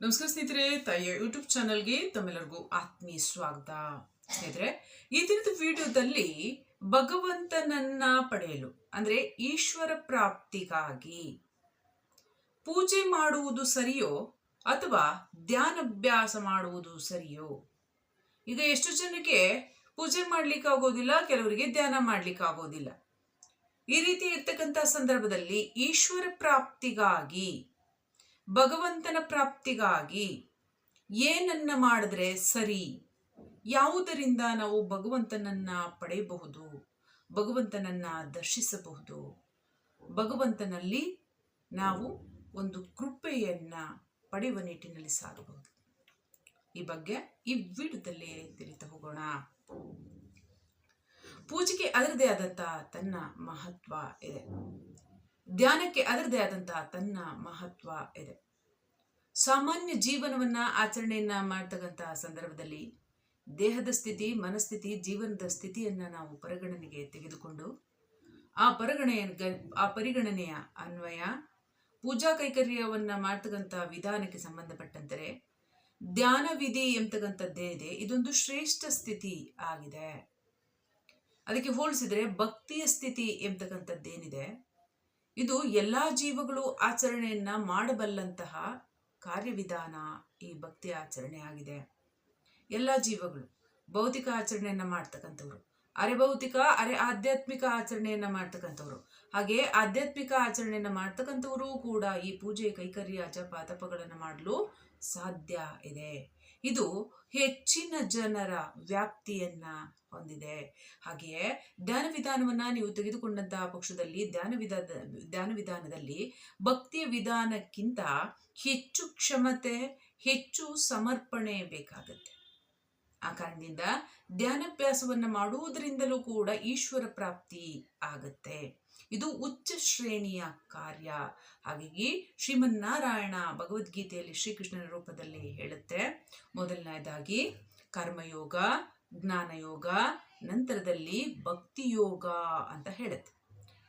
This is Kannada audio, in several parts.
ನಮಸ್ಕಾರ ಸ್ನೇಹಿತರೆ, ತಾಯಿಯ ಯೂಟ್ಯೂಬ್ ಚಾನಲ್ಗೆ ತಮ್ಮೆಲ್ಲರಿಗೂ ಆತ್ಮೀಯ ಸ್ವಾಗತ. ಸ್ನೇಹಿತರೆ, ಈ ದಿನದ ವಿಡಿಯೋದಲ್ಲಿ ಭಗವಂತನನ್ನ ಪಡೆಯಲು, ಅಂದ್ರೆ ಈಶ್ವರ ಪ್ರಾಪ್ತಿಗಾಗಿ ಪೂಜೆ ಮಾಡುವುದು ಸರಿಯೋ ಅಥವಾ ಧ್ಯಾನಾಭ್ಯಾಸ ಮಾಡುವುದು ಸರಿಯೋ? ಈಗ ಎಷ್ಟು ಜನಕ್ಕೆ ಪೂಜೆ ಮಾಡ್ಲಿಕ್ಕೆ ಆಗೋದಿಲ್ಲ, ಕೆಲವರಿಗೆ ಧ್ಯಾನ ಮಾಡ್ಲಿಕ್ಕೆ ಆಗೋದಿಲ್ಲ. ಈ ರೀತಿ ಇರ್ತಕ್ಕಂಥ ಸಂದರ್ಭದಲ್ಲಿ ಈಶ್ವರ ಪ್ರಾಪ್ತಿಗಾಗಿ ಭಗವಂತನ ಪ್ರಾಪ್ತಿಗಾಗಿ ಏನನ್ನ ಮಾಡಿದ್ರೆ ಸರಿ? ಯಾವುದರಿಂದ ನಾವು ಭಗವಂತನನ್ನ ಪಡೆಯಬಹುದು? ಭಗವಂತನನ್ನ ದರ್ಶಿಸಬಹುದು? ಭಗವಂತನಲ್ಲಿ ನಾವು ಒಂದು ಕೃಪೆಯನ್ನ ಪಡೆಯುವ ನಿಟ್ಟಿನಲ್ಲಿ ಸಾಗಬಹುದು. ಈ ಬಗ್ಗೆ ಈ ವಿಡಿಯೋದಲ್ಲಿ ತಿಳಿತಾ ಹೋಗೋಣ. ಪೂಜೆಗೆ ಅದರದೇ ಆದಂತಹ ತನ್ನ ಮಹತ್ವ ಇದೆ. ಧ್ಯಾನಕ್ಕೆ ಅದರದೇ ಆದಂತಹ ತನ್ನ ಮಹತ್ವ ಇದೆ. ಸಾಮಾನ್ಯ ಜೀವನವನ್ನ ಆಚರಣೆಯನ್ನ ಮಾಡ್ತಕ್ಕಂತಹ ಸಂದರ್ಭದಲ್ಲಿ ದೇಹದ ಸ್ಥಿತಿ, ಮನಸ್ಥಿತಿ, ಜೀವನದ ಸ್ಥಿತಿಯನ್ನ ನಾವು ಪರಿಗಣನೆಗೆ ತೆಗೆದುಕೊಂಡು ಆ ಪರಿಗಣೆಯ ಆ ಪರಿಗಣನೆಯ ಅನ್ವಯ, ಪೂಜಾ ಕೈಕರ್ಯವನ್ನ ಮಾಡ್ತಕ್ಕಂಥ ವಿಧಾನಕ್ಕೆ ಸಂಬಂಧಪಟ್ಟಂತೆ ಧ್ಯಾನ ವಿಧಿ ಎಂಬತಕ್ಕಂಥದ್ದೇನಿದೆ ಇದೊಂದು ಶ್ರೇಷ್ಠ ಸ್ಥಿತಿ ಆಗಿದೆ. ಅದಕ್ಕೆ ಹೋಲಿಸಿದ್ರೆ ಭಕ್ತಿಯ ಸ್ಥಿತಿ ಎಂಬತಕ್ಕಂಥದ್ದೇನಿದೆ ಇದು ಎಲ್ಲ ಜೀವಗಳು ಆಚರಣೆಯನ್ನ ಮಾಡಬಲ್ಲಂತಹ ಕಾರ್ಯವಿಧಾನ ಈ ಭಕ್ತಿ ಆಚರಣೆ ಆಗಿದೆ. ಎಲ್ಲ ಜೀವಗಳು, ಭೌತಿಕ ಆಚರಣೆಯನ್ನ ಮಾಡ್ತಕ್ಕಂಥವ್ರು, ಅರೆ ಭೌತಿಕ, ಅರೆ ಆಧ್ಯಾತ್ಮಿಕ ಆಚರಣೆಯನ್ನ ಮಾಡ್ತಕ್ಕಂಥವ್ರು, ಹಾಗೆ ಆಧ್ಯಾತ್ಮಿಕ ಆಚರಣೆಯನ್ನ ಮಾಡ್ತಕ್ಕಂಥವರು ಕೂಡ ಈ ಪೂಜೆ ಕೈಕರ್ಯ ಜಪ ತಪಗಳನ್ನು ಮಾಡಲು ಸಾಧ್ಯ ಇದೆ. ಇದು ಹೆಚ್ಚಿನ ಜನರ ವ್ಯಾಪ್ತಿಯನ್ನ ಹೊಂದಿದೆ. ಹಾಗೆಯೇ ಧ್ಯಾನ ವಿಧಾನವನ್ನ ನೀವು ತೆಗೆದುಕೊಂಡಂತಹ ಪಕ್ಷದಲ್ಲಿ ಧ್ಯಾನ ವಿಧಾನ, ಧ್ಯಾನ ವಿಧಾನದಲ್ಲಿ ಭಕ್ತಿಯ ವಿಧಾನಕ್ಕಿಂತ ಹೆಚ್ಚು ಕ್ಷಮತೆ, ಹೆಚ್ಚು ಸಮರ್ಪಣೆ ಬೇಕಾಗುತ್ತೆ. ಆ ಕಾರಣದಿಂದ ಧ್ಯಾನಾಭ್ಯಾಸವನ್ನ ಮಾಡುವುದರಿಂದಲೂ ಕೂಡ ಈಶ್ವರ ಪ್ರಾಪ್ತಿ ಆಗತ್ತೆ. ಇದು ಉಚ್ಚ ಶ್ರೇಣಿಯ ಕಾರ್ಯ. ಹಾಗಾಗಿ ಶ್ರೀಮನ್ನಾರಾಯಣ ಭಗವದ್ಗೀತೆಯಲ್ಲಿ ಶ್ರೀಕೃಷ್ಣನ ರೂಪದಲ್ಲಿ ಹೇಳುತ್ತೆ. ಮೊದಲನೇದಾಗಿ ಕರ್ಮಯೋಗ ಜ್ಞಾನಯೋಗ ನಂತರದಲ್ಲಿ ಭಕ್ತಿ ಯೋಗ ಅಂತ ಹೇಳುತ್ತೆ.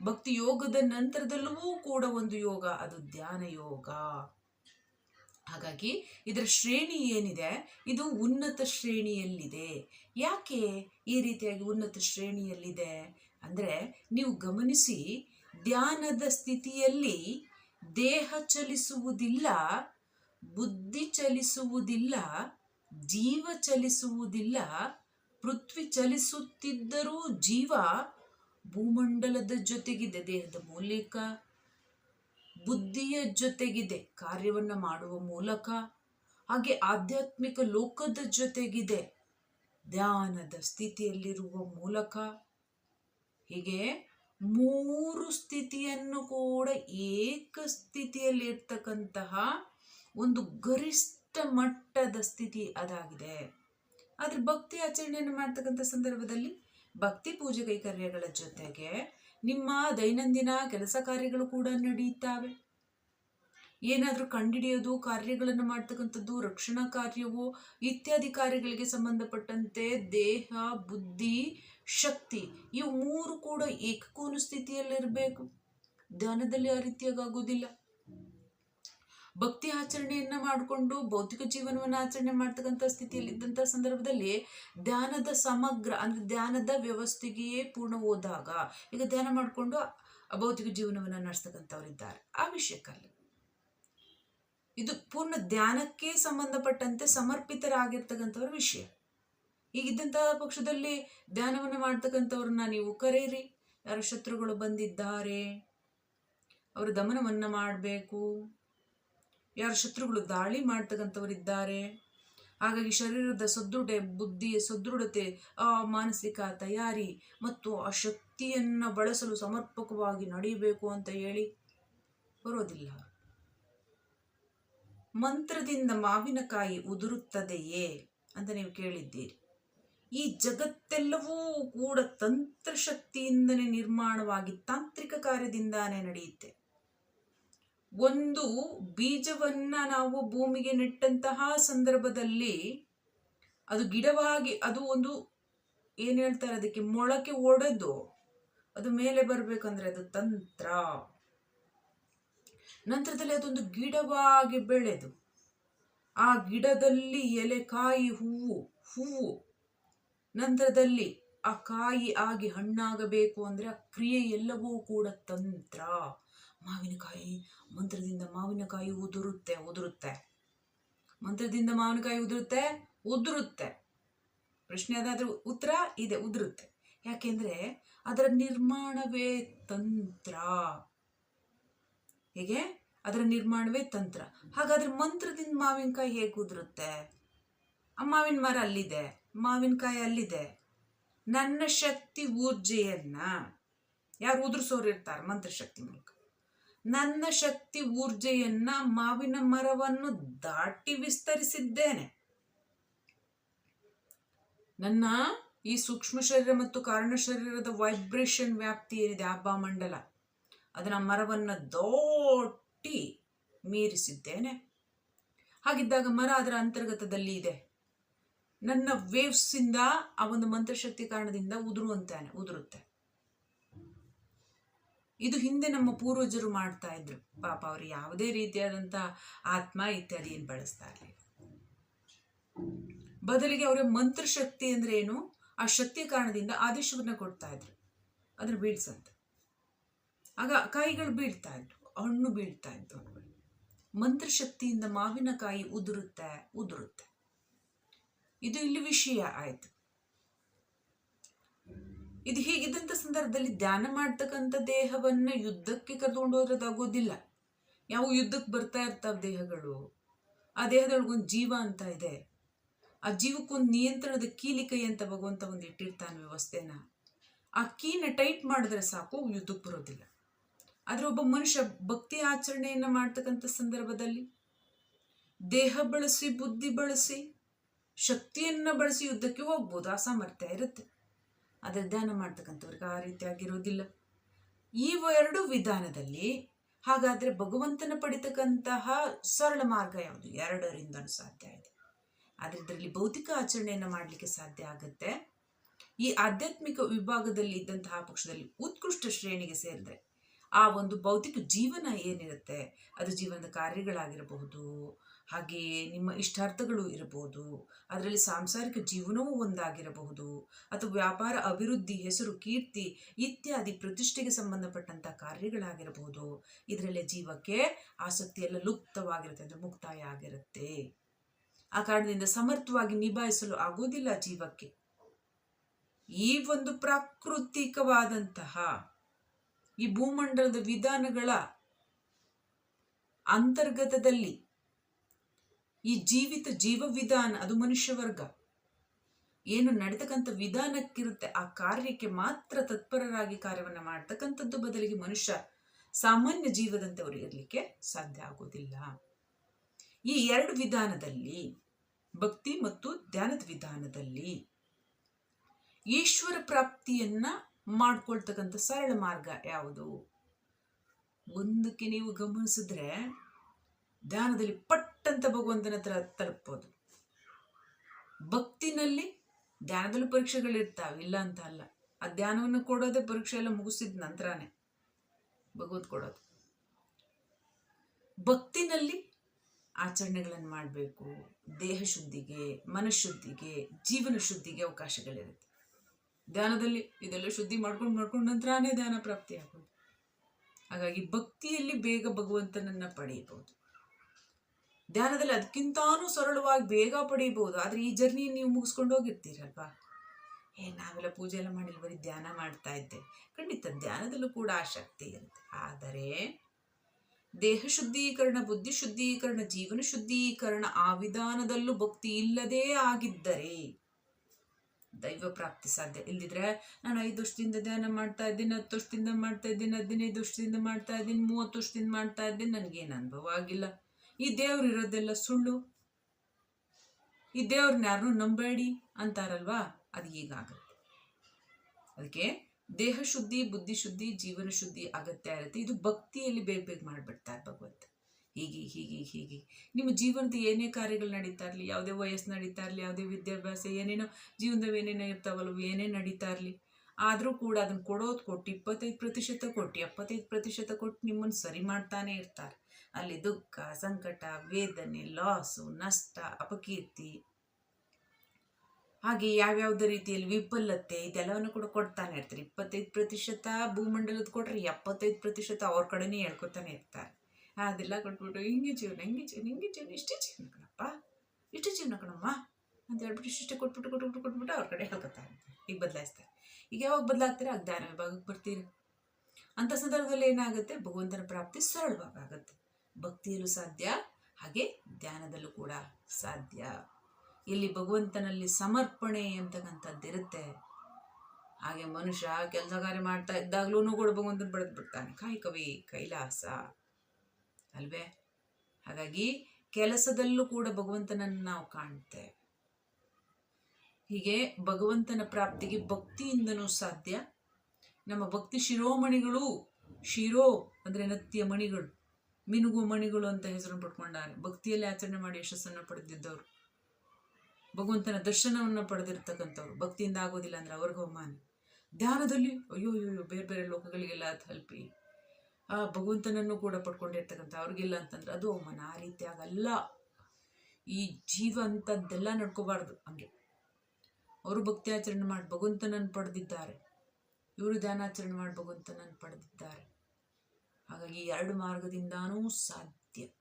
ಭಕ್ತಿ ಯೋಗದ ನಂತರದಲ್ಲೂ ಕೂಡ ಒಂದು ಯೋಗ, ಅದು ಧ್ಯಾನ ಯೋಗ. ಹಾಗಾಗಿ ಇದರ ಶ್ರೇಣಿ ಏನಿದೆ? ಇದು ಉನ್ನತ ಶ್ರೇಣಿಯಲ್ಲಿದೆ. ಯಾಕೆ ಈ ರೀತಿಯಾಗಿ ಉನ್ನತ ಶ್ರೇಣಿಯಲ್ಲಿದೆ? ಅಂದರೆ ನೀವು ಗಮನಿಸಿ, ಧ್ಯಾನದ ಸ್ಥಿತಿಯಲ್ಲಿ ದೇಹ ಚಲಿಸುವುದಿಲ್ಲ, ಬುದ್ಧಿ ಚಲಿಸುವುದಿಲ್ಲ, ಜೀವ ಚಲಿಸುವುದಿಲ್ಲ ಪೃಥ್ವಿ ಚಲಿಸುತ್ತಿದ್ದರೂ ಜೀವ ಭೂಮಂಡಲದ ಜೊತೆಗಿದೆ, ದೇಹದ ಮೂಲಕ ಬುದ್ಧಿಯ ಜೊತೆಗಿದೆ, ಕಾರ್ಯವನ್ನು ಮಾಡುವ ಮೂಲಕ, ಹಾಗೆ ಆಧ್ಯಾತ್ಮಿಕ ಲೋಕದ ಜೊತೆಗಿದೆ, ಧ್ಯಾನದ ಸ್ಥಿತಿಯಲ್ಲಿರುವ ಮೂಲಕ. ಹೀಗೆ ಮೂರು ಸ್ಥಿತಿಯನ್ನು ಕೂಡ ಏಕ ಸ್ಥಿತಿಯಲ್ಲಿ ಇರ್ತಕ್ಕಂತಹ ಒಂದು ಗರಿಷ್ಠ ಮಟ್ಟದ ಸ್ಥಿತಿ ಅದಾಗಿದೆ. ಆದ್ರೆ ಭಕ್ತಿ ಆಚರಣೆಯನ್ನು ಮಾಡ್ತಕ್ಕಂಥ ಸಂದರ್ಭದಲ್ಲಿ ಭಕ್ತಿ ಪೂಜೆ ಕೈಕರ್ಯಗಳ ಜೊತೆಗೆ ನಿಮ್ಮ ದೈನಂದಿನ ಕೆಲಸ ಕಾರ್ಯಗಳು ಕೂಡ ನಡೆಯುತ್ತವೆ. ಏನಾದರೂ ಕಂಡಿಡಿಯೋದು ಕಾರ್ಯಗಳನ್ನು ಮಾಡ್ತಕ್ಕಂಥದ್ದು, ರಕ್ಷಣಾ ಕಾರ್ಯವು, ಇತ್ಯಾದಿ ಕಾರ್ಯಗಳಿಗೆ ಸಂಬಂಧಪಟ್ಟಂತೆ ದೇಹ, ಬುದ್ಧಿ, ಶಕ್ತಿ, ಇವು ಮೂರು ಕೂಡ ಏಕಕೋನ ಸ್ಥಿತಿಯಲ್ಲಿರಬೇಕು. ಧ್ಯಾನದಲ್ಲಿ ಆ ರೀತಿಯಾಗುವುದಿಲ್ಲ ಭಕ್ತಿ ಆಚರಣೆಯನ್ನ ಮಾಡಿಕೊಂಡು ಭೌತಿಕ ಜೀವನವನ್ನು ಆಚರಣೆ ಮಾಡ್ತಕ್ಕಂಥ ಸ್ಥಿತಿಯಲ್ಲಿದ್ದಂಥ ಸಂದರ್ಭದಲ್ಲಿ ಧ್ಯಾನದ ಸಮಗ್ರ, ಅಂದ್ರೆ ಧ್ಯಾನದ ವ್ಯವಸ್ಥೆಗೆಯೇ ಪೂರ್ಣ ಹೋದಾಗ, ಈಗ ಧ್ಯಾನ ಮಾಡಿಕೊಂಡು ಭೌತಿಕ ಜೀವನವನ್ನು ನಡೆಸ್ತಕ್ಕಂಥವರಿದ್ದಾರೆ. ಆ ವಿಷಯಕ್ಕಲ್ಲ ಇದು ಪೂರ್ಣ ಧ್ಯಾನಕ್ಕೆ ಸಂಬಂಧಪಟ್ಟಂತೆ ಸಮರ್ಪಿತರಾಗಿರ್ತಕ್ಕಂಥವ್ರ ವಿಷಯ. ಈಗಿದ್ದಂತಹ ಪಕ್ಷದಲ್ಲಿ ಧ್ಯಾನವನ್ನು ಮಾಡ್ತಕ್ಕಂಥವ್ರನ್ನ ನೀವು ಕರೀರಿ. ಯಾರ ಶತ್ರುಗಳು ಬಂದಿದ್ದಾರೆ, ಅವರ ದಮನವನ್ನು ಮಾಡಬೇಕು. ಯಾರು ಶತ್ರುಗಳು ದಾಳಿ ಮಾಡ್ತಕ್ಕಂಥವರಿದ್ದಾರೆ. ಹಾಗಾಗಿ ಶರೀರದ ಸದೃಢ ಬುದ್ಧಿಯ ಸದೃಢತೆ ಮಾನಸಿಕ ತಯಾರಿ ಮತ್ತು ಆ ಶಕ್ತಿಯನ್ನು ಬಳಸಲು ಸಮರ್ಪಕವಾಗಿ ನಡೆಯಬೇಕು ಅಂತ ಹೇಳಿ ಬರೋದಿಲ್ಲ. ಮಂತ್ರದಿಂದ ಮಾವಿನಕಾಯಿ ಉದುರುತ್ತದೆಯೇ ಅಂತ ನೀವು ಕೇಳಿದ್ದೀರಿ. ಈ ಜಗತ್ತೆಲ್ಲವೂ ಕೂಡ ತಂತ್ರಶಕ್ತಿಯಿಂದನೇ ನಿರ್ಮಾಣವಾಗಿ ತಾಂತ್ರಿಕ ಕಾರ್ಯದಿಂದಾನೇ ನಡೆಯುತ್ತೆ. ಒಂದು ಬೀಜವನ್ನ ನಾವು ಭೂಮಿಗೆ ನೆಟ್ಟಂತಹ ಸಂದರ್ಭದಲ್ಲಿ ಅದು ಗಿಡವಾಗಿ, ಅದು ಒಂದು ಏನ್ ಹೇಳ್ತಾರೆ ಅದಕ್ಕೆ, ಮೊಳಕೆ ಒಡೆದು ಅದು ಮೇಲೆ ಬರ್ಬೇಕಂದ್ರೆ ಅದು ತಂತ್ರ. ನಂತರದಲ್ಲಿ ಅದೊಂದು ಗಿಡವಾಗಿ ಬೆಳೆದು, ಆ ಗಿಡದಲ್ಲಿ ಎಲೆ, ಕಾಯಿ, ಹೂವು ಹೂವು, ನಂತರದಲ್ಲಿ ಆ ಕಾಯಿ ಆಗಿ ಹಣ್ಣಾಗಬೇಕು ಅಂದ್ರೆ ಆ ಕ್ರಿಯೆ ಎಲ್ಲವೂ ಕೂಡ ತಂತ್ರ. ಮಾವಿನಕಾಯಿ ಮಂತ್ರದಿಂದ ಮಾವಿನಕಾಯಿ ಉದುರುತ್ತೆ ಉದುರುತ್ತೆ. ಮಂತ್ರದಿಂದ ಮಾವಿನಕಾಯಿ ಉದುರುತ್ತೆ ಉದುರುತ್ತೆ. ಪ್ರಶ್ನೆ ಅದಾದ್ರೆ ಉತ್ತರ ಇದೆ, ಉದುರುತ್ತೆ. ಯಾಕೆಂದ್ರೆ ಅದರ ನಿರ್ಮಾಣವೇ ತಂತ್ರ. ಹೇಗೆ? ಅದರ ನಿರ್ಮಾಣವೇ ತಂತ್ರ. ಹಾಗಾದ್ರೆ ಮಂತ್ರದಿಂದ ಮಾವಿನಕಾಯಿ ಹೇಗೆ ಉದುರುತ್ತೆ? ಆ ಮಾವಿನ ಮರ ಅಲ್ಲಿದೆ, ಮಾವಿನಕಾಯಿ ಅಲ್ಲಿದೆ. ನನ್ನ ಶಕ್ತಿ ಊರ್ಜೆಯನ್ನ ಯಾರು ಉದುರಿಸೋರು ಇರ್ತಾರೆ, ಮಂತ್ರಶಕ್ತಿ ಮೂಲಕ. ನನ್ನ ಶಕ್ತಿ ಊರ್ಜೆಯನ್ನ ಮಾವಿನ ಮರವನ್ನು ದಾಟಿ ವಿಸ್ತರಿಸಿದ್ದೇನೆ. ನನ್ನ ಈ ಸೂಕ್ಷ್ಮ ಶರೀರ ಮತ್ತು ಕಾರಣ ಶರೀರದ ವೈಬ್ರೇಷನ್ ವ್ಯಾಪ್ತಿ ಏನಿದೆ? ಹಬ್ಬ ಮಂಡಲ. ಅದನ್ನ ಮರವನ್ನು ದೋಟಿ ಮೀರಿಸಿದ್ದೇನೆ. ಹಾಗಿದ್ದಾಗ ಮರ ಅದರ ಅಂತರ್ಗತದಲ್ಲಿ ಇದೆ. ನನ್ನ ವೇವ್ಸಿಂದ ಆ ಒಂದು ಮಂತ್ರಶಕ್ತಿ ಕಾರಣದಿಂದ ಉದುರುವಂತಾನೆ, ಉದುರುತ್ತೆ. ಇದು ಹಿಂದೆ ನಮ್ಮ ಪೂರ್ವಜರು ಮಾಡ್ತಾ ಇದ್ರು. ಪಾಪ ಅವರು ಯಾವುದೇ ರೀತಿಯಾದಂಥ ಆತ್ಮ ಇತ್ಯಾದಿ ಏನು ಬಳಸ್ತಾ ಇರಲಿಲ್ಲ. ಬದಲಿಗೆ ಅವರ ಮಂತ್ರಶಕ್ತಿ ಅಂದ್ರೆ ಏನು? ಆ ಶಕ್ತಿಯ ಕಾರಣದಿಂದ ಆದೇಶವನ್ನ ಕೊಡ್ತಾ ಇದ್ರು. ಅದನ್ನ ಬೀಳ್ಸಂತ. ಆಗ ಕಾಯಿಗಳು ಬೀಳ್ತಾ ಇದ್ವು. ಹಣ್ಣು ಬೀಳ್ತಾ ಇದ್ವು ಮಂತ್ರಶಕ್ತಿಯಿಂದ ಮಾವಿನಕಾಯಿ ಉದುರುತ್ತೆ ಉದುರುತ್ತೆ. ಇದು ಇಲ್ಲಿ ವಿಷಯ ಆಯ್ತು. ಇದು ಹೀಗಿದ್ದಂಥ ಸಂದರ್ಭದಲ್ಲಿ ಧ್ಯಾನ ಮಾಡ್ತಕ್ಕಂಥ ದೇಹವನ್ನ ಯುದ್ಧಕ್ಕೆ ಕರ್ಕೊಂಡು ಹೋದ್ರದಾಗೋದಿಲ್ಲ. ಯಾವ ಯುದ್ಧಕ್ಕೆ ಬರ್ತಾ ಇರ್ತಾವ ದೇಹಗಳು? ಆ ದೇಹದೊಳಗೊಂದು ಜೀವ ಅಂತ ಇದೆ. ಆ ಜೀವಕ್ಕೊಂದು ನಿಯಂತ್ರಣದ ಕೀಲಿಕೈ ಅಂತ ಭಗವಂತ ಒಂದು ಇಟ್ಟಿರ್ತಾನೆ ವ್ಯವಸ್ಥೆನ. ಆ ಕೀನ ಟೈಟ್ ಮಾಡಿದ್ರೆ ಸಾಕು ಯುದ್ಧಕ್ಕೆ ಬರೋದಿಲ್ಲ. ಆದರೆ ಒಬ್ಬ ಮನುಷ್ಯ ಭಕ್ತಿ ಆಚರಣೆಯನ್ನ ಮಾಡ್ತಕ್ಕಂಥ ಸಂದರ್ಭದಲ್ಲಿ ದೇಹ ಬಳಸಿ, ಬುದ್ಧಿ ಬಳಸಿ, ಶಕ್ತಿಯನ್ನ ಬಳಸಿ ಯುದ್ಧಕ್ಕೆ ಹೋಗ್ಬೋದು. ಆ ಸಾಮರ್ಥ್ಯ ಇರುತ್ತೆ. ಆದರೆ ಧ್ಯಾನ ಮಾಡ್ತಕ್ಕಂಥವ್ರಿಗೆ ಆ ರೀತಿಯಾಗಿರೋದಿಲ್ಲ ಈ ಎರಡು ವಿಧಾನದಲ್ಲಿ ಹಾಗಾದ್ರೆ ಭಗವಂತನ ಪಡಿತಕ್ಕಂತಹ ಸರಳ ಮಾರ್ಗ ಯಾವುದು? ಎರಡರಿಂದನೂ ಸಾಧ್ಯ ಇದೆ. ಆದರೆ ಇದರಲ್ಲಿ ಭೌತಿಕ ಆಚರಣೆಯನ್ನು ಮಾಡಲಿಕ್ಕೆ ಸಾಧ್ಯ ಆಗುತ್ತೆ. ಈ ಆಧ್ಯಾತ್ಮಿಕ ವಿಭಾಗದಲ್ಲಿ ಇದ್ದಂತಹ ಪಕ್ಷದಲ್ಲಿ ಉತ್ಕೃಷ್ಟ ಶ್ರೇಣಿಗೆ ಸೇರಿದ್ರೆ ಆ ಒಂದು ಭೌತಿಕ ಜೀವನ ಏನಿರುತ್ತೆ? ಅದು ಜೀವನದ ಕಾರ್ಯಗಳಾಗಿರಬಹುದು ಹಾಗೆಯೇ ನಿಮ್ಮ ಇಷ್ಟಾರ್ಥಗಳು ಇರಬಹುದು. ಅದರಲ್ಲಿ ಸಾಂಸಾರಿಕ ಜೀವನವೂ ಒಂದಾಗಿರಬಹುದು. ಅಥವಾ ವ್ಯಾಪಾರ, ಅಭಿವೃದ್ಧಿ, ಹೆಸರು, ಕೀರ್ತಿ ಇತ್ಯಾದಿ ಪ್ರತಿಷ್ಠೆಗೆ ಸಂಬಂಧಪಟ್ಟಂಥ ಕಾರ್ಯಗಳಾಗಿರಬಹುದು. ಇದರಲ್ಲಿ ಜೀವಕ್ಕೆ ಆಸಕ್ತಿ ಎಲ್ಲ ಲುಪ್ತವಾಗಿರುತ್ತೆ, ಅಂದರೆ ಮುಕ್ತಾಯ ಆಗಿರುತ್ತೆ. ಆ ಕಾರಣದಿಂದ ಸಮರ್ಥವಾಗಿ ನಿಭಾಯಿಸಲು ಆಗೋದಿಲ್ಲ ಜೀವಕ್ಕೆ. ಈ ಒಂದು ಪ್ರಾಕೃತಿಕವಾದಂತಹ ಈ ಭೂಮಂಡಲದ ವಿಧಾನಗಳ ಅಂತರ್ಗತದಲ್ಲಿ ಈ ಜೀವಿತ ಜೀವ ವಿಧಾನ ಅದು ಮನುಷ್ಯ ವರ್ಗ ಏನು ನಡೀತಕ್ಕಂಥ ವಿಧಾನಕ್ಕಿರುತ್ತೆ ಆ ಕಾರ್ಯಕ್ಕೆ ಮಾತ್ರ ತತ್ಪರರಾಗಿ ಕಾರ್ಯವನ್ನು ಮಾಡ್ತಕ್ಕಂಥದ್ದು ಬದಲಿಗೆ ಮನುಷ್ಯ ಸಾಮಾನ್ಯ ಜೀವದಂತವರು ಇರಲಿಕ್ಕೆ ಸಾಧ್ಯ ಆಗೋದಿಲ್ಲ. ಈ ಎರಡು ವಿಧಾನದಲ್ಲಿ, ಭಕ್ತಿ ಮತ್ತು ಧ್ಯಾನದ ವಿಧಾನದಲ್ಲಿ ಈಶ್ವರ ಪ್ರಾಪ್ತಿಯನ್ನ ಮಾಡ್ಕೊಳ್ತಕ್ಕಂಥ ಸರಳ ಮಾರ್ಗ ಯಾವುದು? ಒಂದಕ್ಕೆ ನೀವು ಗಮನಿಸಿದ್ರೆ, ಧ್ಯಾನದಲ್ಲಿ ಪಟ್ಟಂತ ಭಗವಂತನ ಹತ್ರ ತಲುಪ್ಬೋದು. ಭಕ್ತಿನಲ್ಲಿ ಧ್ಯಾನದಲ್ಲೂ ಪರೀಕ್ಷೆಗಳಿರ್ತಾವೆ, ಇಲ್ಲ ಅಂತ ಅಲ್ಲ. ಆ ಧ್ಯಾನವನ್ನು ಕೊಡೋದೇ ಪರೀಕ್ಷೆ ಎಲ್ಲ ಮುಗಿಸಿದ ನಂತರನೇ ಭಗವತ್ ಕೊಡೋದು. ಭಕ್ತಿನಲ್ಲಿ ಆಚರಣೆಗಳನ್ನು ಮಾಡಬೇಕು. ದೇಹ ಶುದ್ಧಿಗೆ ಮನಃಶುದ್ಧಿಗೆ ಜೀವನ ಶುದ್ಧಿಗೆ ಅವಕಾಶಗಳಿರುತ್ತೆ. ಧ್ಯಾನದಲ್ಲಿ ಇದೆಲ್ಲ ಶುದ್ಧಿ ಮಾಡ್ಕೊಂಡು ಮಾಡ್ಕೊಂಡು ನಂತರನೇ ಧ್ಯಾನ ಪ್ರಾಪ್ತಿ ಆಗೋದು ಹಾಗಾಗಿ ಭಕ್ತಿಯಲ್ಲಿ ಬೇಗ ಭಗವಂತನನ್ನ ಪಡೆಯಬಹುದು. ಧ್ಯಾನದಲ್ಲಿ ಅದಕ್ಕಿಂತಾನೂ ಸರಳವಾಗಿ ಬೇಗ ಪಡೆಯಬಹುದು ಆದರೆ ಈ ಜರ್ನಿ ನೀವು ಮುಗಿಸ್ಕೊಂಡು ಹೋಗಿರ್ತೀರಲ್ವಾ? ಏ, ನಾವೆಲ್ಲ ಪೂಜೆ ಎಲ್ಲ ಮಾಡಿಲ್ಲ, ಬರೀ ಧ್ಯಾನ ಮಾಡ್ತಾ ಇದ್ದೆ. ಖಂಡಿತ ಧ್ಯಾನದಲ್ಲೂ ಕೂಡ ಆ ಶಕ್ತಿ ಇರುತ್ತೆ. ಆದರೆ ದೇಹ ಶುದ್ಧೀಕರಣ, ಬುದ್ಧಿ ಶುದ್ಧೀಕರಣ, ಜೀವನ ಶುದ್ಧೀಕರಣ ಆ ವಿಧಾನದಲ್ಲೂ ಭಕ್ತಿ ಇಲ್ಲದೇ ಆಗಿದ್ದರೆ ದೈವ ಪ್ರಾಪ್ತಿ ಸಾಧ್ಯ. ಇಲ್ದಿದ್ರೆ ನಾನು ಐದು ವರ್ಷದಿಂದ ಧ್ಯಾನ ಮಾಡ್ತಾ ಇದ್ದೀನಿ, ಹತ್ತು ವರ್ಷದಿಂದ ಮಾಡ್ತಾ ಇದ್ದೀನಿ, ಹದಿನೈದು ವರ್ಷದಿಂದ ಮಾಡ್ತಾ ಇದ್ದೀನಿ, ಮೂವತ್ತು ವರ್ಷದಿಂದ ಮಾಡ್ತಾ ಇದ್ದೀನಿ, ನನಗೇನು ಅನುಭವ ಆಗಿಲ್ಲ. ಈ ದೇವ್ರು ಇರೋದೆಲ್ಲ ಸುಳ್ಳು. ಈ ದೇವ್ರನ್ನ ಯಾರನ್ನೂ ನಂಬೇಡಿ ಅಂತಾರಲ್ವಾ? ಅದು ಈಗಾಗುತ್ತೆ ಅದಕ್ಕೆ ದೇಹ ಶುದ್ಧಿ, ಬುದ್ಧಿ ಶುದ್ಧಿ, ಜೀವನ ಶುದ್ಧಿ ಅಗತ್ಯ ಇರುತ್ತೆ. ಇದು ಭಕ್ತಿಯಲ್ಲಿ ಬೇಗ ಬೇಗ ಮಾಡಿಬಿಡ್ತಾರೆ ಭಗವಂತ. ಹೀಗೆ ಹೀಗೆ ಹೀಗೆ. ನಿಮ್ಮ ಜೀವನದ ಏನೇ ಕಾರ್ಯಗಳು ನಡೀತಾ ಇರಲಿ, ಯಾವುದೇ ವಯಸ್ಸು ನಡೀತಾ ಇರಲಿ, ಯಾವುದೇ ವಿದ್ಯಾಭ್ಯಾಸ, ಏನೇನೋ ಜೀವನದ ಏನೇನೋ ಇರ್ತಾವಲ್ವ, ಏನೇ ನಡೀತಾ ಇರಲಿ, ಆದರೂ ಕೂಡ ಅದನ್ನು ಕೊಡೋದು ಕೊಟ್ಟು ಇಪ್ಪತ್ತೈದು ಪ್ರತಿಶತ ಕೊಟ್ಟು, ಎಪ್ಪತ್ತೈದು ಪ್ರತಿಶತ ಕೊಟ್ಟು ನಿಮ್ಮನ್ನು ಸರಿ ಮಾಡ್ತಾನೆ ಇರ್ತಾರೆ. ಅಲ್ಲಿ ದುಃಖ, ಸಂಕಟ, ವೇದನೆ ಲಾಸು ನಷ್ಟ, ಅಪಕೀರ್ತಿ. ಹಾಗೆ ಯಾವ್ಯಾವ್ದು ರೀತಿಯಲ್ಲಿ ವಿಫಲತೆ ಇದೆಲ್ಲವನ್ನು ಕೂಡ ಕೊಡ್ತಾನೆ ಇರ್ತಾರೆ. ಇಪ್ಪತ್ತೈದು ಪ್ರತಿಶತ ಭೂಮಂಡಲದ ಕೊಟ್ರೆ ಎಪ್ಪತ್ತೈದು ಪ್ರತಿಶತ ಅವ್ರ ಕಡೆನೇ ಹೇಳ್ಕೊತಾನೆ ಇರ್ತಾರೆ. ಅದೆಲ್ಲ ಕೊಟ್ಬಿಟ್ಟು, ಹಿಂಗೆ ಜೀವನ ಹಿಂಗೆ ಜೀವನ ಹಿಂಗೆ ಜೀವನ, ಇಷ್ಟೇ ಜೀವನ ಕಣಪ್ಪ, ಇಷ್ಟು ಜೀವನ ಕಣಮ್ಮ ಅಂತ ಹೇಳ್ಬಿಟ್ಟು ಇಷ್ಟಿಷ್ಟೇ ಕೊಟ್ಬಿಟ್ಟು ಕೊಟ್ಬಿಟ್ಟು ಕೊಟ್ಬಿಟ್ಟು ಅವ್ರ ಕಡೆ ಹೇಳ್ಕೊತಾರೆ ಈಗ ಬದಲಾಯಿಸ್ತಾರೆ. ಈಗ ಯಾವಾಗ ಬದಲಾಗ್ತೀರಾ? ಆಗ ಜ್ಞಾನ ವಿಭಾಗಕ್ಕೆ ಬರ್ತೀರಿ. ಅಂಥ ಸಂದರ್ಭದಲ್ಲಿ ಏನಾಗುತ್ತೆ? ಭಗವಂತನ ಪ್ರಾಪ್ತಿ ಸರಳವಾಗಿ ಆಗುತ್ತೆ. ಭಕ್ತಿಯಲ್ಲೂ ಸಾಧ್ಯ, ಹಾಗೆ ಧ್ಯಾನದಲ್ಲೂ ಕೂಡ ಸಾಧ್ಯ. ಇಲ್ಲಿ ಭಗವಂತನಲ್ಲಿ ಸಮರ್ಪಣೆ ಅಂತಕ್ಕಂಥದ್ದಿರುತ್ತೆ ಹಾಗೆ ಮನುಷ್ಯ ಕೆಲಸ ಕಾರ್ಯ ಮಾಡ್ತಾ ಇದ್ದಾಗ್ಲೂ ಕೂಡ ಭಗವಂತನ ಪಡೆದು ಬಿಡ್ತಾನೆ. ಕಾಯಿ ಕವಿ, ಕೈಲಾಸ, ಅಲ್ವೇ? ಹಾಗಾಗಿ ಕೆಲಸದಲ್ಲೂ ಕೂಡ ಭಗವಂತನನ್ನು ನಾವು ಕಾಣ್ತೇವೆ. ಹೀಗೆ ಭಗವಂತನ ಪ್ರಾಪ್ತಿಗೆ ಭಕ್ತಿಯಿಂದನೂ ಸಾಧ್ಯ. ನಮ್ಮ ಭಕ್ತಿ ಶಿರೋಮಣಿಗಳು, ಶಿರೋ ಅಂದರೆ ನತ್ಯ ಮಣಿಗಳು. ಮಿನುಗು ಮಣಿಗಳು ಅಂತ ಹೆಸರನ್ನು ಪಡ್ಕೊಂಡಾರೆ. ಭಕ್ತಿಯಲ್ಲಿ ಆಚರಣೆ ಮಾಡಿ ಯಶಸ್ಸನ್ನು ಪಡೆದಿದ್ದವರು. ಭಗವಂತನ ದರ್ಶನವನ್ನು ಪಡೆದಿರ್ತಕ್ಕಂಥವ್ರು. ಭಕ್ತಿಯಿಂದ ಆಗೋದಿಲ್ಲ ಅಂದರೆ ಅವ್ರಿಗೆ ಅವಮಾನ. ಧ್ಯಾನದಲ್ಲಿ, ಅಯ್ಯೋ ಅಯ್ಯೋ ಬೇರೆ ಬೇರೆ ಲೋಕಗಳಿಗೆಲ್ಲ ತಲುಪಿ ಆ ಭಗವಂತನನ್ನು ಕೂಡ ಪಡ್ಕೊಂಡಿರ್ತಕ್ಕಂಥ ಅವ್ರಿಗೆಲ್ಲ ಅಂತಂದ್ರೆ ಅದು ಅವಮಾನ. ಆ ರೀತಿ ಆಗಲ್ಲ. ಈ ಜೀವ ಅಂತದ್ದೆಲ್ಲ ನಡ್ಕೋಬಾರ್ದು ಹಂಗೆ. ಅವರು ಭಕ್ತಿ ಆಚರಣೆ ಮಾಡಿ ಭಗವಂತನನ್ನು ಪಡೆದಿದ್ದಾರೆ. ಇವರು ಧ್ಯಾನಾಚರಣೆ ಮಾಡಿ ಭಗವಂತನನ್ನು ಪಡೆದಿದ್ದಾರೆ. ಹಾಗಾಗಿ ಎರಡು ಮಾರ್ಗದಿಂದಾನೂ ಸಾಧ್ಯ.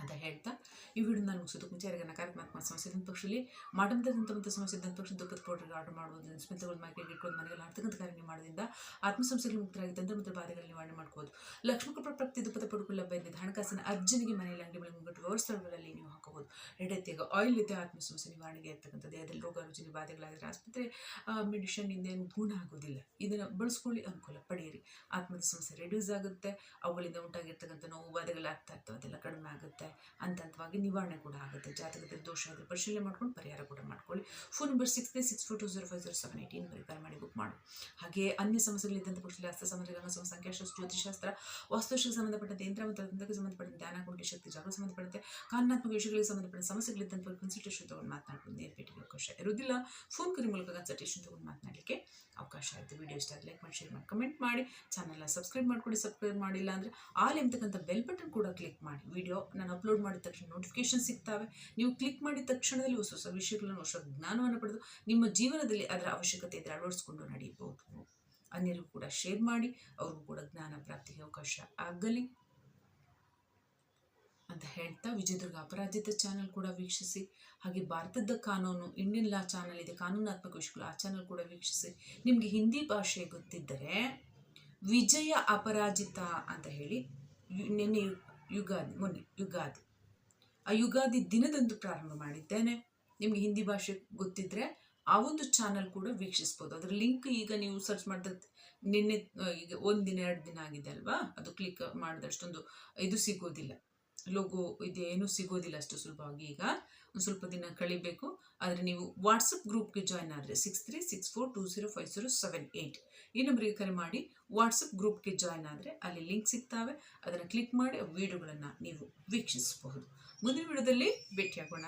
ಅಂತ ಹೇಳ್ತಾ, ಈ ವಿಡಿಯೋ ನಾನು ಮುಗಿಸೋದಕ್ಕೆ ಮುಂಚೆ ಯಾರಿಗೆ ನಕಾರಾತ್ಮಕ ಸಮಸ್ಯೆ ಇದ್ದಂಥ ಪಕ್ಷದಲ್ಲಿ ಮಾಡಂತದಂಥ ಮತ್ತು ಸಮಸ್ಯೆ ಇದ್ದಂಥ ಪಕ್ಷ ದುಃಖದ ಪೌಡ್ರಿಗೆ ಆರ್ಡರ್ ಮಾಡ್ಬೋದು ಸ್ಮಿತಗಳು ಮಾರ್ಕೆಟ್ಗೆ ಇಟ್ಕೊಂಡು ಮನೆಯಲ್ಲಿ ಆರ್ಥಿಕ ಕಾರ್ಯ ಮಾಡೋದ್ರಿಂದ ಆತ್ಮಸಂಸ್ಥೆಗಳು ಮುಕ್ತರಾಗಿ ತಂತ್ರ ಮತ್ತು ಬಾಧೆಗಳ ನಿವಾರಣೆ ಮಾಡ್ಬೋದು. ಲಕ್ಷ್ಮೀ ಕೃಪಾ ಪ್ರಾಪ್ತಿ ದುಃಖದ ಲಭ್ಯ ಇದೆ ಹಣಕಾಸಿನ ಅರ್ಜನಿಗೆ ಮನೆಯಲ್ಲಿ ಅಂಗಡಿ ಮೇಲೆ ಮುಂಗಟ್ಟು ವ್ಯವಸ್ಥೆಗಳಲ್ಲಿ ನೀವು ಹಾಕಬಹುದು ಎಡತೆಗೆ ಆಯಿಲ್ ಇದೆ ಆತ್ಮ ಸಮಸ್ಯೆ ನಿವಾರಣೆಗೆ ಇರ್ತಕ್ಕಂಥ ದೇಹದಲ್ಲಿ ರೋಗ ರುಚಿನ ಬಾಧೆಗಳಾದರೆ ಆಸ್ಪತ್ರೆ ಮೆಡಿಷನ್ ಏನು ಗುಣ ಆಗೋದಿಲ್ಲ. ಇದನ್ನು ಬಳಸ್ಕೊಳ್ಳಿ, ಅನುಕೂಲ ಪಡೆಯಿರಿ. ಆತ್ಮದ ಸಮಸ್ಯೆ ರೆಡ್ಯೂಸ್ ಆಗುತ್ತೆ. ಅವುಗಳಿಂದ ಉಂಟಾಗಿರ್ತಕ್ಕಂಥ ನೋವು ಬಾಧೆಗಳಾಗ್ತಾ ಇರ್ತವೆ. ಅದೆಲ್ಲ ಕಡಿಮೆ ಆಗುತ್ತೆ. ಹಂತ ಹಂತವಾಗಿ ನಿವಾರಣೆ ಕೂಡ ಆಗುತ್ತೆ. ಜಾತಕದಲ್ಲಿ ದೋಷ ಆದರೆ ಪರಿಶೀಲನೆ ಮಾಡ್ಕೊಂಡು ಪರಿಹಾರ ಕೂಡ ಮಾಡ್ಕೊಳ್ಳಿ. Phone number six three six four two zero five zero seven eighteen ಪರಿಕರ ಮಾಡಿ ಬುಕ್ ಮಾಡು. ಹಾಗೆ ಅನ್ಯ ಸಮಸ್ಯೆಗಳಿದ್ದಂಥ ಪಕ್ಷದಲ್ಲಿ ಅಸ್ತ ಸಮಸ್ಯೆ ಗಂಗ ಸಮಸ್ಯೆ ಸಂಖ್ಯಾಶಾಸ್ತ್ರ ಜ್ಯೋತಿಷಾಸ್ತ್ರ ವಾಸ್ತುಶಿಗೆ ಸಂಬಂಧಪಟ್ಟಂತೆ ಯಂತ್ರ ಮತ್ತು ಸಂಬಂಧಪಟ್ಟಂತೆ ಧ್ಯಾನ ಶಕ್ತಿ ಜಾಗ ಸಂಬಂಧಪಟ್ಟಂತೆ ಕಾನೂನಾತ್ಮಕ ವಿಷಯಗಳಿಗೆ ಸಂಬಂಧಪಟ್ಟ ಸಮಸ್ಯೆಗಳಿದ್ದಂಥ ಕನ್ಸಲ್ಟೇಷನ್ ತೊಗೊಂಡು ಮಾತನಾಡ್ಕೊಂಡು ನೇರ ಭೇಟಿಗೆ ಅವಕಾಶ ಇರುವುದಿಲ್ಲ. ಫೋನ್ ಕರೆ ಮೂಲಕ ಕನ್ಸಲ್ಟೇಷನ್ ತಗೊಂಡು ಮಾತನಾಡಲಿಕ್ಕೆ ಅವಕಾಶ ಆಯಿತು. ವಿಡಿಯೋ ಇಷ್ಟ ಲೈಕ್ ಮಾಡಿ ಶೇರ್ ಮಾಡಿ ಕಮೆಂಟ್ ಮಾಡಿ. ಚಾನಲ್ನ ಸಬ್ಸ್ಕ್ರೈಬ್ ಮಾಡ್ಕೊಳ್ಳಿ ಸಬ್ಸ್ಕ್ರೈಬ್ ಮಾಡಿಲ್ಲ ಅಂದರೆ ಆಲ್ ಎಂತಕ್ಕಂಥ ಬೆಲ್ ಬಟನ್ ಕೂಡ ಕ್ಲಿಕ್ ಮಾಡಿ. ವಿಡಿಯೋ ನಾನು ಅಪ್ಲೋಡ್ ಮಾಡಿದ ತಕ್ಷಣ ನೋಟಿಫಿಕೇಶನ್ ಸಿಗ್ತವೆ. ನೀವು ಕ್ಲಿಕ್ ಮಾಡಿದ ತಕ್ಷಣದಲ್ಲಿ ಹೊಸ ಹೊಸ ವಿಷಯಗಳನ್ನು, ಹೊಸ ಜ್ಞಾನವನ್ನು ಪಡೆದು ನಿಮ್ಮ ಜೀವನದಲ್ಲಿ ಅದರ ಅವಶ್ಯಕತೆ ಇದ್ದರೆ ಅಳವಡಿಸ್ಕೊಂಡು ನಡೆಯಬಹುದು ಅನ್ಯರಿಗೂ ಕೂಡ ಶೇರ್ ಮಾಡಿ, ಅವ್ರಿಗೂ ಕೂಡ ಜ್ಞಾನ ಪ್ರಾಪ್ತಿಗೆ ಅವಕಾಶ ಆಗಲಿ ಅಂತ ಹೇಳ್ತಾ ವಿಜಯದುರ್ಗ ಅಪರಾಜಿತ ಚಾನಲ್ ಕೂಡ ವೀಕ್ಷಿಸಿ. ಹಾಗೆ ಭಾರತದ ಕಾನೂನು ಇಂಡಿಯನ್ ಲಾ ಚಾನಲ್ ಇದೆ, ಕಾನೂನಾತ್ಮಕ ವಿಷಯಗಳು ಆ ಚಾನಲ್ ಕೂಡ ವೀಕ್ಷಿಸಿ. ನಿಮಗೆ ಹಿಂದಿ ಭಾಷೆ ಗೊತ್ತಿದ್ದರೆ ವಿಜಯ ಅಪರಾಜಿತ ಅಂತ ಹೇಳಿ, ನಿನ್ನೆ ಯುಗಾದಿ, ಮೊನ್ನೆ ಯುಗಾದಿ. ಆ ಯುಗಾದಿ ದಿನದಂದು ಪ್ರಾರಂಭ ಮಾಡಿದ್ದೇನೆ. ನಿಮಗೆ ಹಿಂದಿ ಭಾಷೆ ಗೊತ್ತಿದ್ದರೆ ಆ ಒಂದು ಚಾನಲ್ ಕೂಡ ವೀಕ್ಷಿಸ್ಬೋದು. ಅದರ ಲಿಂಕ್ ಈಗ ನೀವು ಸರ್ಚ್ ಮಾಡಿದ ನಿನ್ನೆ ಈಗ ಒಂದು ದಿನ ಎರಡು ದಿನ ಆಗಿದೆ ಅಲ್ವಾ? ಅದು ಕ್ಲಿಕ್ ಮಾಡಿದಷ್ಟೊಂದು ಇದು ಸಿಗೋದಿಲ್ಲ. ಲೋಗೋ ಇದೇನು ಸಿಗೋದಿಲ್ಲ ಅಷ್ಟು ಸುಲಭವಾಗಿ ಈಗ. ಒಂದು ಸ್ವಲ್ಪ ದಿನ ಕಳಿಬೇಕು. ಆದರೆ ನೀವು ವಾಟ್ಸಪ್ ಗ್ರೂಪ್ಗೆ ಜಾಯ್ನ್ ಆದರೆ six three six four two zero five zero seven eight ಈ ನಂಬರಿಗೆ ಕರೆ ಮಾಡಿ ವಾಟ್ಸಪ್ ಗ್ರೂಪ್ಗೆ ಜಾಯ್ನ್ ಆದರೆ ಅಲ್ಲಿ ಲಿಂಕ್ ಸಿಗ್ತಾವೆ. ಅದನ್ನು ಕ್ಲಿಕ್ ಮಾಡಿ ವಿಡಿಯೋಗಳನ್ನು ನೀವು ವೀಕ್ಷಿಸಬಹುದು. ಮುಂದಿನ ವಿಡಿಯೋದಲ್ಲಿ ಭೇಟಿಯಾಗೋಣ.